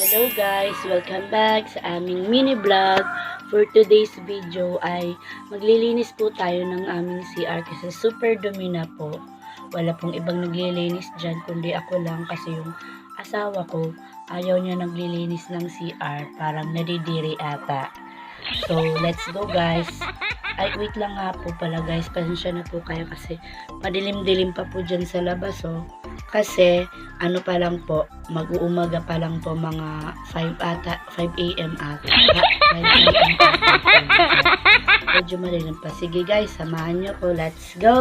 Hello guys! Welcome back sa aming mini vlog. For today's video ay maglilinis po tayo ng aming CR kasi super dumi na po. Wala pong ibang naglilinis dyan kundi ako lang kasi yung asawa ko ayaw niya naglilinis ng CR. Parang nadidiri ata. So, let's go guys. Ay, wait lang nga po pala guys. Pasensya na po kayo kasi madilim-dilim pa po dyan sa labas oh. Kasi, ano pa lang po, mag-uumaga pa lang po mga 5 ata, 5 a.m. ata. 5 a.m. Medyo malilim pa. Sige guys, samahan nyo ko. Let's go!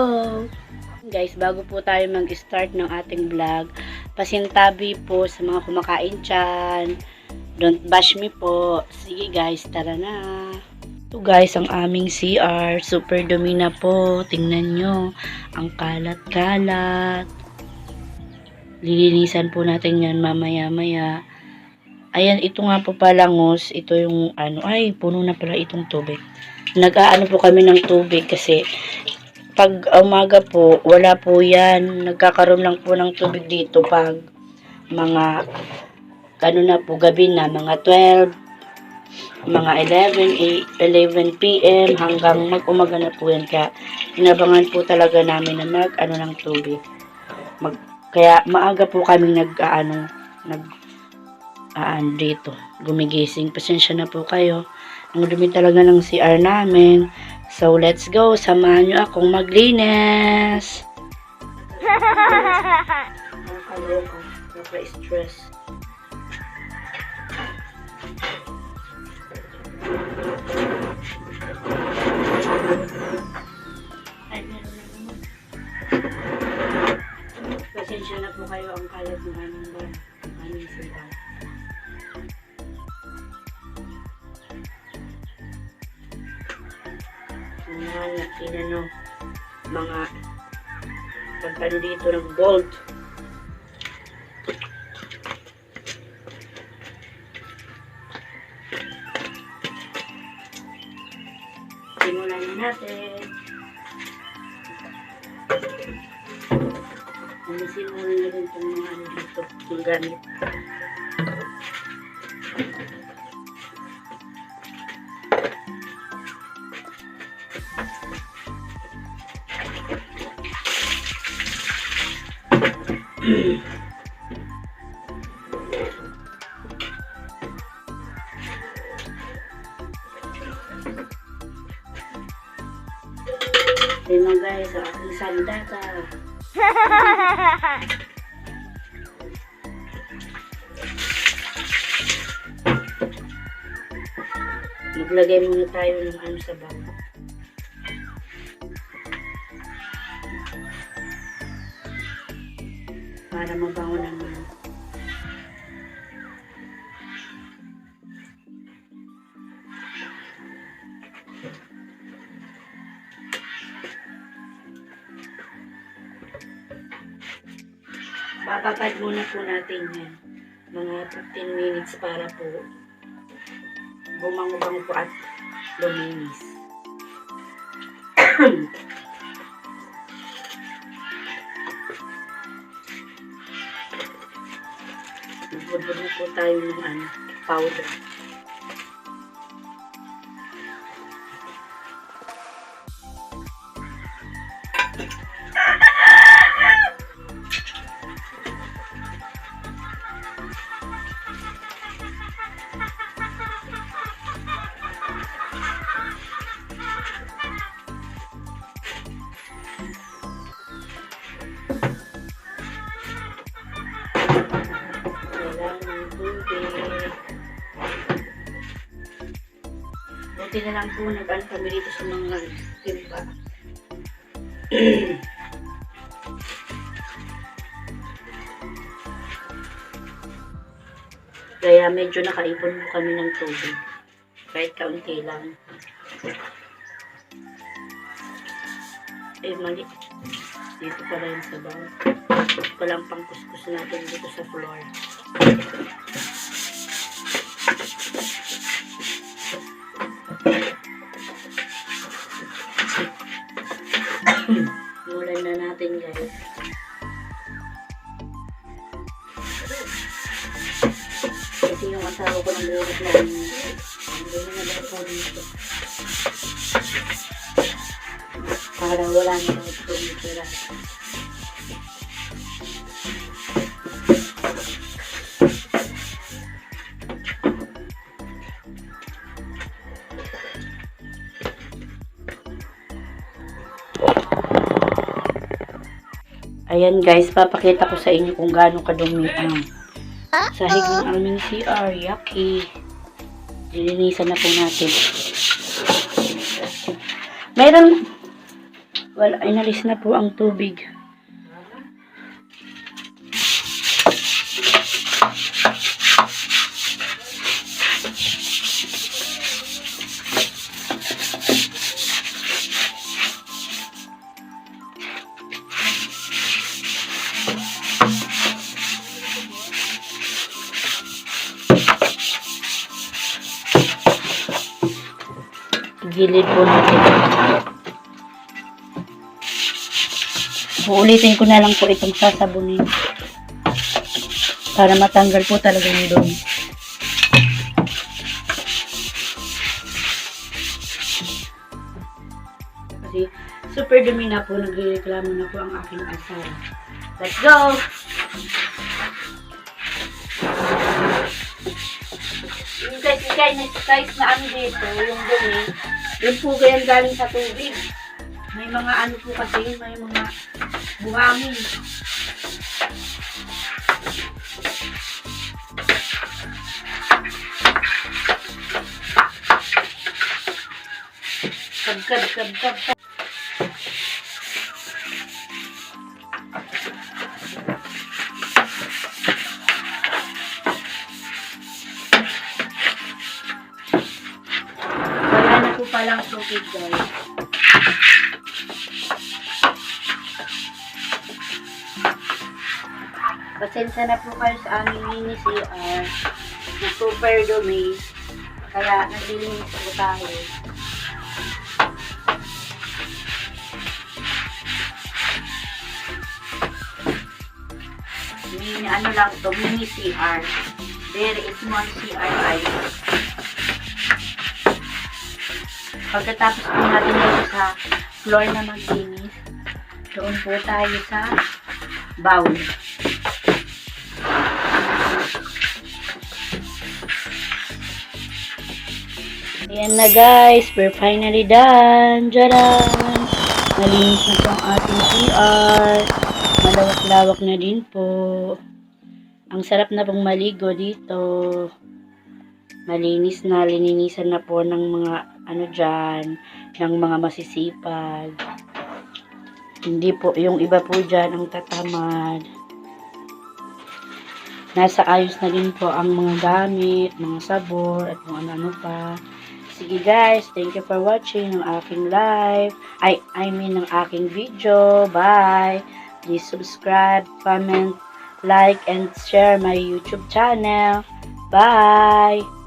Guys, bago po tayo mag-start ng ating vlog, pasintabi po sa mga kumakain dyan. Don't bash me po. Sige guys, tara na. Ito guys, ang aming CR. Super dumi na po. Tingnan nyo. Ang kalat-kalat. Lilinisan po natin yan mamaya-maya. Ayan, ito nga po palangos. Ito yung ano, ay, puno na pala itong tubig. Nag-aano po kami ng tubig kasi pag umaga po, wala po yan. Nagkakaroon lang po ng tubig dito pag mga, ano na po, gabi na, mga 12, mga 11, 8, 11 p.m. hanggang mag-umaga na po yan. Kaya, inabangan po talaga namin na mag, ano ng tubig. Mag, kaya maaga po kami nag aano nag aan dito gumigising. Pasensya na po kayo. Ang dumi talaga ng CR namin. So let's go. Samahan nyo akong maglinis. Nakaka-stress kalat ng aming bar. Ang aming sila. Mga nakinano, mga pagkano dito ng gold. Simulan na natin. Alisin mo na rin itong mga ano dito, yung gamit. Ayun guys, ang aking sandata. Maglagay muna tayo ng ano sa bag. Para mabango naman. Bababad muna po natin yan. Mga 15 minutes para po bumango-bango po at luminis. Nagbubod na po tayo ng ano, powder. Buti na lang po nag-ano kami dito sa mga timpa. Kaya medyo nakaipon po kami ng tubig. Kahit kaunti lang. Eh, mali. Dito pala yung sabaw. Walang pang kuskus natin dito sa floor. Para wala na lang ito tira. Ayan guys, papakita ko sa inyo kung gaano kadumi ang sahig ng aming CR. Yucky. Lilinisan na po natin. Meron, well, inalis na po ang tubig. Gilid po natin. Uulitin ko na lang po itong sasabunin. Para matanggal po talaga yung dumi. Kasi super dumi na po, nagreklamo na po ang aking asawa. Let's go! Yung guys, guys, guys na ano dito, yung dumi, yun po ganyan galing sa tubig. May mga ano po kasi, may mga buhangin. Kabkab, kabkab, kab. Wala na palang tubig, guys. Pasensya na po kayo sa aming mini CR na super dumi. Kaya naglilinis po tayo. Mini, ano lang to, mini CR. Very small CR guys. Pagkatapos po natin dito sa floor na maglinis, doon po tayo sa bowl. Ayan na guys, we're finally done. Jaran! Nalinis na po ang ating CR. Malawak-lawak na din po. Ang sarap na pong maligo dito. Malinis na, lininisan na po ng mga ano dyan, ng mga masisipag. Hindi po, yung iba po dyan ang tatamad. Nasa ayos na din po ang mga gamit, mga sabor, at kung ano-ano pa. Sige guys, thank you for watching ang aking live. I, I mean, ang aking video. Bye! Please subscribe, comment, like, and share my YouTube channel. Bye!